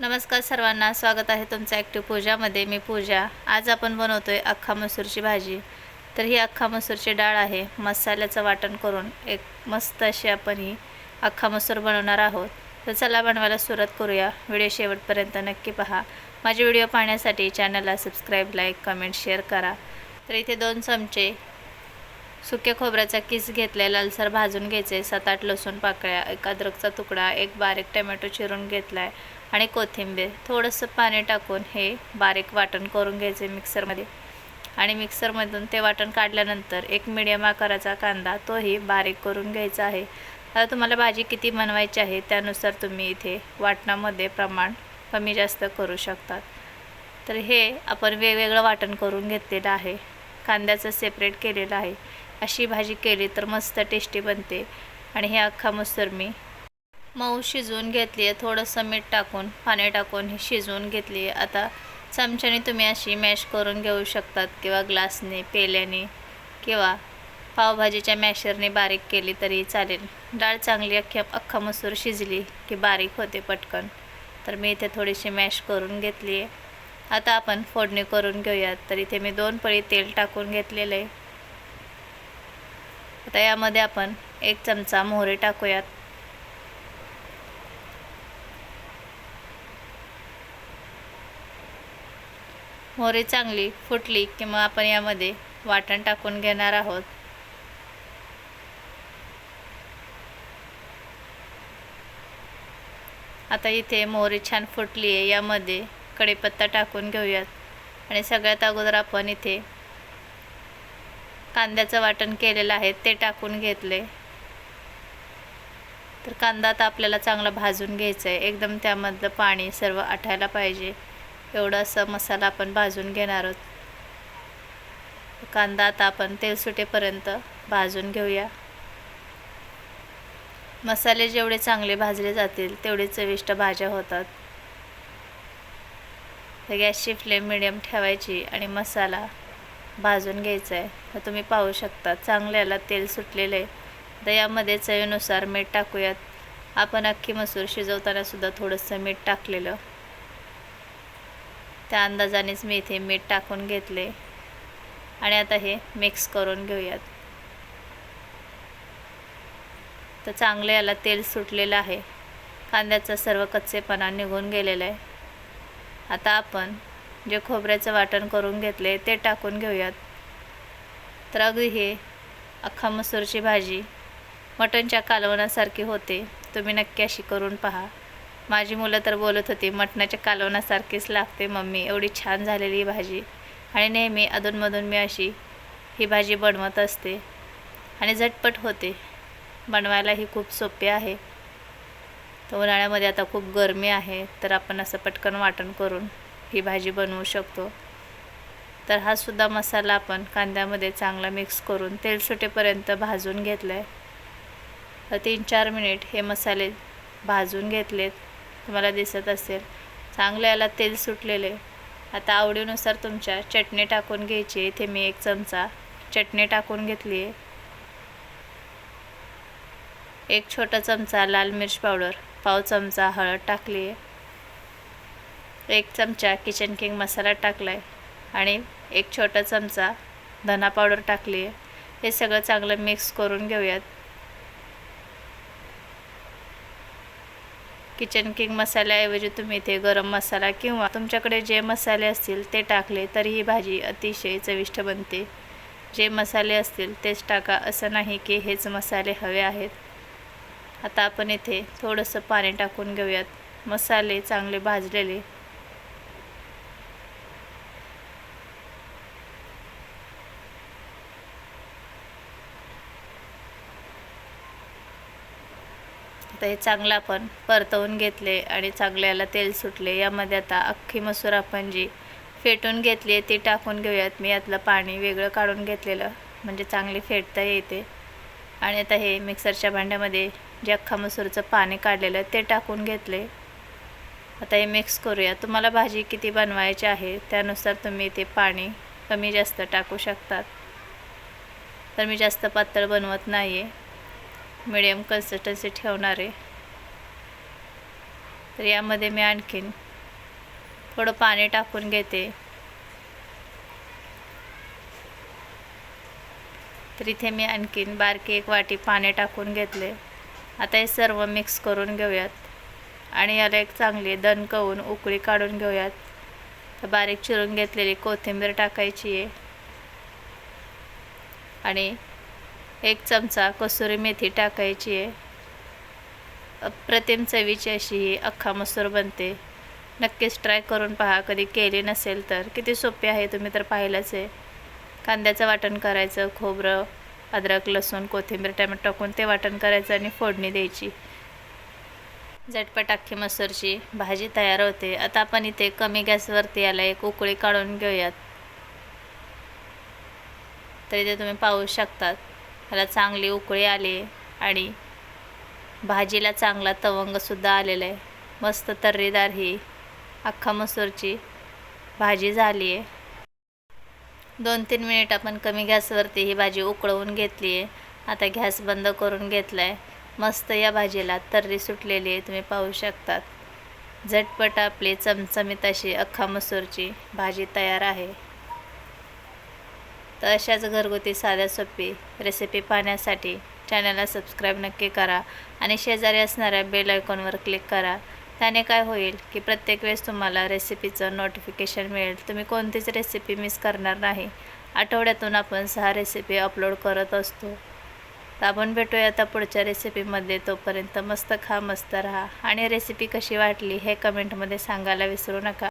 नमस्कार सर्वांना स्वागत आहे तुमचं ॲक्टिव्ह पूजामध्ये मी पूजा. आज आपण बनवतो आहे अख्खा मसूरची भाजी. तर ही अख्खा मसूरची डाळ आहे. मसाल्याचं वाटण करून एक मस्त अशी आपण ही अख्खा मसूर बनवणार आहोत. तर चला बनवायला सुरुवात करूया. व्हिडिओ शेवटपर्यंत नक्की पहा. माझे व्हिडिओ पाहण्यासाठी चॅनलला सबस्क्राईब लाईक कमेंट शेअर करा. तर इथे दोन चमचे सुक्या खोबऱ्याचा किस घेतला आहे लालसर भाजून घ्यायचे. सात आठ लसूण पाकळ्या एक अद्रकचा तुकडा एक बारीक टमॅटो चिरून घेतला आहे आणि कोथिंबीर. थोडंसं पाणी टाकून हे बारीक वाटण करून घ्यायचे मिक्सरमध्ये. आणि मिक्सरमधून ते वाटण काढल्यानंतर एक मिडियम आकाराचा कांदा तोही बारीक करून घ्यायचा आहे. आता तुम्हाला भाजी किती बनवायची आहे त्यानुसार तुम्ही इथे वाटणामध्ये प्रमाण कमी जास्त करू शकतात. तर हे आपण वेगवेगळं वाटण करून घेतलेलं आहे. कांद्याचं सेपरेट केलेलं आहे. अशी भाजी केली तर मस्त टेस्टी बनते. आणि हे अख्खा मसूर मी मऊ शिजवून घेतली आहे थोडंसं मीठ टाकून पाणी टाकून ही शिजवून घेतली आहे आता चमच्याने तुम्ही अशी मॅश करून घेऊ शकतात किंवा ग्लासने पेल्याने किंवा पावभाजीच्या मॅशरने बारीक केली तरी चालेल. डाळ चांगली अख्ख्या अख्खा मसूर शिजली की बारीक होते पटकन. तर मी इथे थोडीशी मॅश करून घेतली आहे आता आपण फोडणी करून घेऊयात. तर इथे मी दोन पळी तेल टाकून घेतलेलं आहे. आता यामध्ये आपण एक चमचा मोहरी टाकूयात. मोहरी चांगली फुटली की मग आपण यामध्ये वाटण टाकून घेणार आहोत. आता इथे मोहरी छान फुटली आहे यामध्ये कढीपत्ता टाकून घेऊयात. आणि सगळ्यात अगोदर आपण इथे कांद्याचं वाटण केलेलं आहे ते टाकून घेतले. तर कांदा आता आपल्याला चांगला भाजून घ्यायचा आहे एकदम त्यामधलं पाणी सर्व आठायला पाहिजे. एवढं असं मसाला आपण भाजून घेणार आहोत. कांदा आता आपण तेल सुटेपर्यंत भाजून घेऊया. मसाले जेवढे चांगले भाजले जातील तेवढे चविष्ट भाज्या होतात. तर गॅसची फ्लेम मिडियम ठेवायची आणि मसाला भाजून घ्यायचं आहे तर तुम्ही पाहू शकता. चांगल्याला तेल सुटलेलं आहे. तर यामध्ये चवीनुसार मीठ टाकूयात. आपण अख्खी मसूर शिजवताना सुद्धा थोडंसं मीठ टाकलेलं. त्या अंदाजानेच मी इथे मीठ टाकून घेतले. आणि आता हे मिक्स करून घेऊयात. तर चांगलं याला तेल सुटलेलं आहे. कांद्याचा सर्व कच्चेपणा निघून गेलेला आहे. आता आपण जे खोबऱ्याचं वाटण करून घेतले ते टाकून घेऊयात. तर अगदी हे अख्खा मसूरची भाजी मटणच्या कालवणासारखी होते. तुम्ही नक्की अशी करून पहा. माझी मुलं तर बोलत होती मटणाच्या कालवणासारखीच लागते मम्मी एवढी छान झालेली भाजी. आणि नेहमी अधूनमधून मी अशी ही भाजी बनवत असते. आणि झटपट होते. बनवायलाही खूप सोपी आहे. तर उन्हाळ्यामध्ये आता खूप गरमी आहे तर आपण असं पटकन वाटण करून ही भाजी बनवू शकतो. तर हा सुद्धा मसाला आपण कांद्यामध्ये चांगला मिक्स करून तेल सुटेपर्यंत भाजून घेतला आहे तीन चार मिनिट हे मसाले भाजून घेतलेत. तुम्हाला दिसत असेल. चांगले याला तेल सुटलेले. आता आवडीनुसार तुमच्या चटणी टाकून घ्यायची. इथे मी एक चमचा चटणी टाकून घेतली आहे एक छोटा चमचा लाल मिर्च पावडर पाव चमचा हळद टाकली आहे एक चमचा किचन किंग मसाला टाकला आहे आणि एक छोटा चमचा धना पावडर टाकली आहे हे सगळं चांगलं मिक्स करून घेऊयात. किचन किंग मसाल्याऐवजी तुम्ही इथे गरम मसाला किंवा तुमच्याकडे जे मसाले असतील ते टाकले तरी ही भाजी अतिशय चविष्ट बनते. जे मसाले असतील तेच टाका. असं नाही की हेच मसाले हवे आहेत. आता आपण इथे थोडंसं पाणी टाकून घेऊयात. मसाले चांगले भाजलेले. आता हे चांगलं आपण परतवून घेतले आणि चांगल्याला तेल सुटले. यामध्ये आता अख्खी मसूर आपण जी फेटून घेतली आहे ती टाकून घेऊयात. मी यातलं पाणी वेगळं काढून घेतलेलं म्हणजे चांगली फेटता येते. आणि आता हे मिक्सरच्या भांड्यामध्ये जे अख्खा मसूरचं पाणी काढलेलं ते टाकून घेतले. आता हे मिक्स करूया. तुम्हाला भाजी किती बनवायची आहे त्यानुसार तुम्ही ते पाणी कमी जास्त टाकू शकतात. तर मी जास्त पातळ बनवत नाही आहे मिडियम कन्सिस्टन्सी ठेवणार. आहे तर यामध्ये मी आणखीन थोडं पाणी टाकून घेते. तर इथे मी आणखीन बारकी एक वाटी पाणी टाकून घेतले. आता हे सर्व मिक्स करून घेऊयात. आणि याला एक चांगली दणकवून उकळी काढून घेऊयात. तर बारीक चिरून घेतलेली कोथिंबीर टाकायची आहे. आणि एक चमचा कसुरी मेथी टाकायची आहे. अप्रतिम चवीची अशी ही अख्खा मसूर बनते. नक्कीच ट्राय करून पहा कधी केली नसेल तर. किती सोपी आहे तुम्ही तर पाहिलंच आहे. कांद्याचं वाटण करायचं खोबरं अद्रक लसूण कोथिंबीर टमॅटो टाकून ते वाटण करायचं आणि फोडणी द्यायची. झटपट अख्खी मसूरची भाजी तयार होते. आता आपण इथे कमी गॅसवरती याला एक उकळी काढून घेऊयात. तर इथे तुम्ही पाहू शकतात. ह्याला चांगली उकळी आली आणि भाजीला चांगला तवंगसुद्धा आलेला आहे. मस्त तर्रीदार ही अख्खा मसूरची भाजी झाली आहे. दोन तीन मिनिट आपण कमी गॅसवरती ही भाजी उकळवून घेतली आहे. आता गॅस बंद करून घेतला आहे. मस्त या भाजीला तर्री सुटलेली आहे तुम्ही पाहू शकतात. झटपट आपली चमचमीत अशी अख्खा मसूरची भाजी तयार आहे. तर अशाच घरगुती साध्या सोपी रेसिपी पाहण्यासाठी चॅनलला सबस्क्राईब नक्की करा आणि शेजारी असणाऱ्या बेल आयकॉनवर क्लिक करा. त्याने काय होईल की प्रत्येक वेळेस तुम्हाला रेसिपीचं नोटिफिकेशन मिळेल. तुम्ही कोणतीच रेसिपी मिस करणार नाही. आठवड्यातून आपण सहा रेसिपी अपलोड करत असतो. तर आपण भेटूया आता पुढच्या रेसिपीमध्ये तोपर्यंत मस्त खा मस्त राहा. आणि रेसिपी कशी वाटली हे कमेंटमध्ये सांगायला विसरू नका.